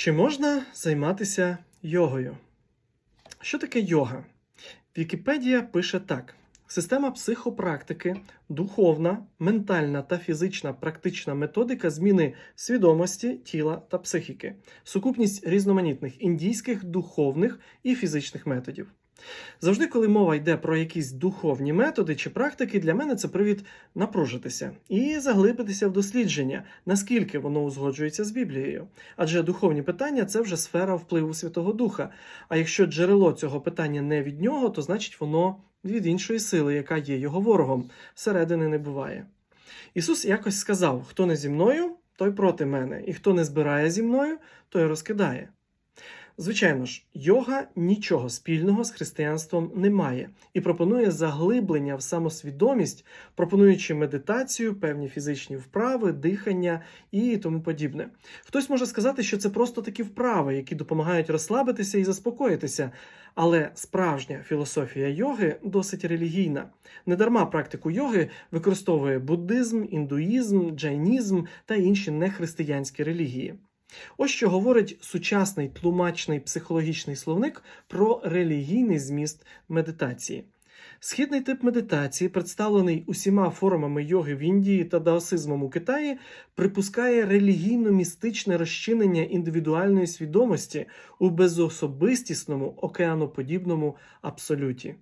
Чи можна займатися йогою? Що таке йога? Вікіпедія пише так: система психопрактики, духовна, ментальна та фізична практична методика зміни свідомості, тіла та психіки, сукупність різноманітних індійських духовних і фізичних методів. Завжди, коли мова йде про якісь духовні методи чи практики, для мене це привід напружитися і заглибитися в дослідження, наскільки воно узгоджується з Біблією. Адже духовні питання це вже сфера впливу Святого Духа. А якщо джерело цього питання не від нього, то значить воно від іншої сили, яка є його ворогом. Середини не буває. Ісус якось сказав: хто не зі мною, той проти мене, і хто не збирає зі мною, той розкидає. Звичайно ж, йога нічого спільного з християнством не має і пропонує заглиблення в самосвідомість, пропонуючи медитацію, певні фізичні вправи, дихання і тому подібне. Хтось може сказати, що це просто такі вправи, які допомагають розслабитися і заспокоїтися. Але справжня філософія йоги досить релігійна. Недарма практику йоги використовує буддизм, індуїзм, джайнізм та інші нехристиянські релігії. Ось що говорить сучасний тлумачний психологічний словник про релігійний зміст медитації. Східний тип медитації, представлений усіма формами йоги в Індії та даосизмом у Китаї, припускає релігійно-містичне розчинення індивідуальної свідомості у безособистісному океаноподібному абсолюті.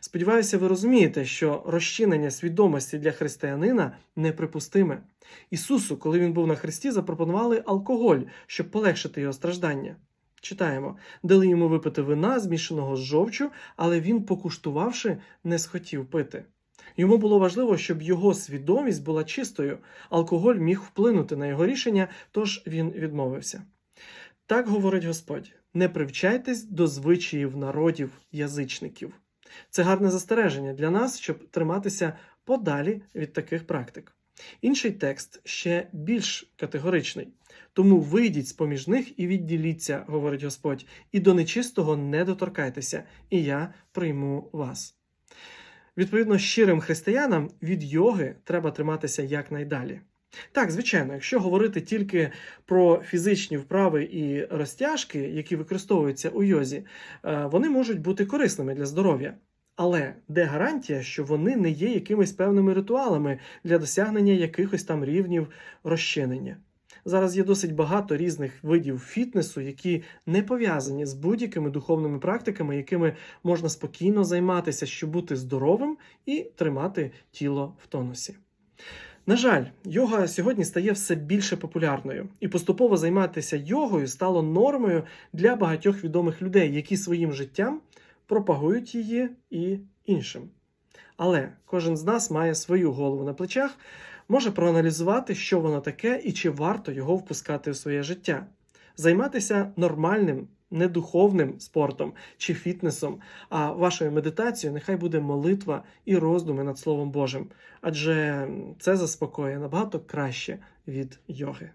Сподіваюся, ви розумієте, що розчинення свідомості для християнина неприпустиме. Ісусу, коли він був на хресті, запропонували алкоголь, щоб полегшити його страждання. Читаємо, дали йому випити вина, змішаного з жовчу, але він, покуштувавши, не схотів пити. Йому було важливо, щоб його свідомість була чистою. Алкоголь міг вплинути на його рішення, тож він відмовився. Так говорить Господь: не привчайтесь до звичаїв народів язичників. Це гарне застереження для нас, щоб триматися подалі від таких практик. Інший текст ще більш категоричний. Тому вийдіть з поміж них і відділіться, говорить Господь, і до нечистого не доторкайтеся, і я прийму вас. Відповідно, щирим християнам від йоги треба триматися якнайдалі. Так, звичайно, якщо говорити тільки про фізичні вправи і розтяжки, які використовуються у йозі, е, вони можуть бути корисними для здоров'я. Але де гарантія, що вони не є якимись певними ритуалами для досягнення якихось там рівнів розчинення? Зараз є досить багато різних видів фітнесу, які не пов'язані з будь-якими духовними практиками, якими можна спокійно займатися, щоб бути здоровим і тримати тіло в тонусі. На жаль, йога сьогодні стає все більше популярною, і поступово займатися йогою стало нормою для багатьох відомих людей, які своїм життям пропагують її і іншим. Але кожен з нас має свою голову на плечах, може проаналізувати, що воно таке і чи варто його впускати в своє життя, займатися нормальним, недуховним спортом чи фітнесом, а вашою медитацією нехай буде молитва і роздуми над Словом Божим, адже це заспокоює набагато краще від йоги.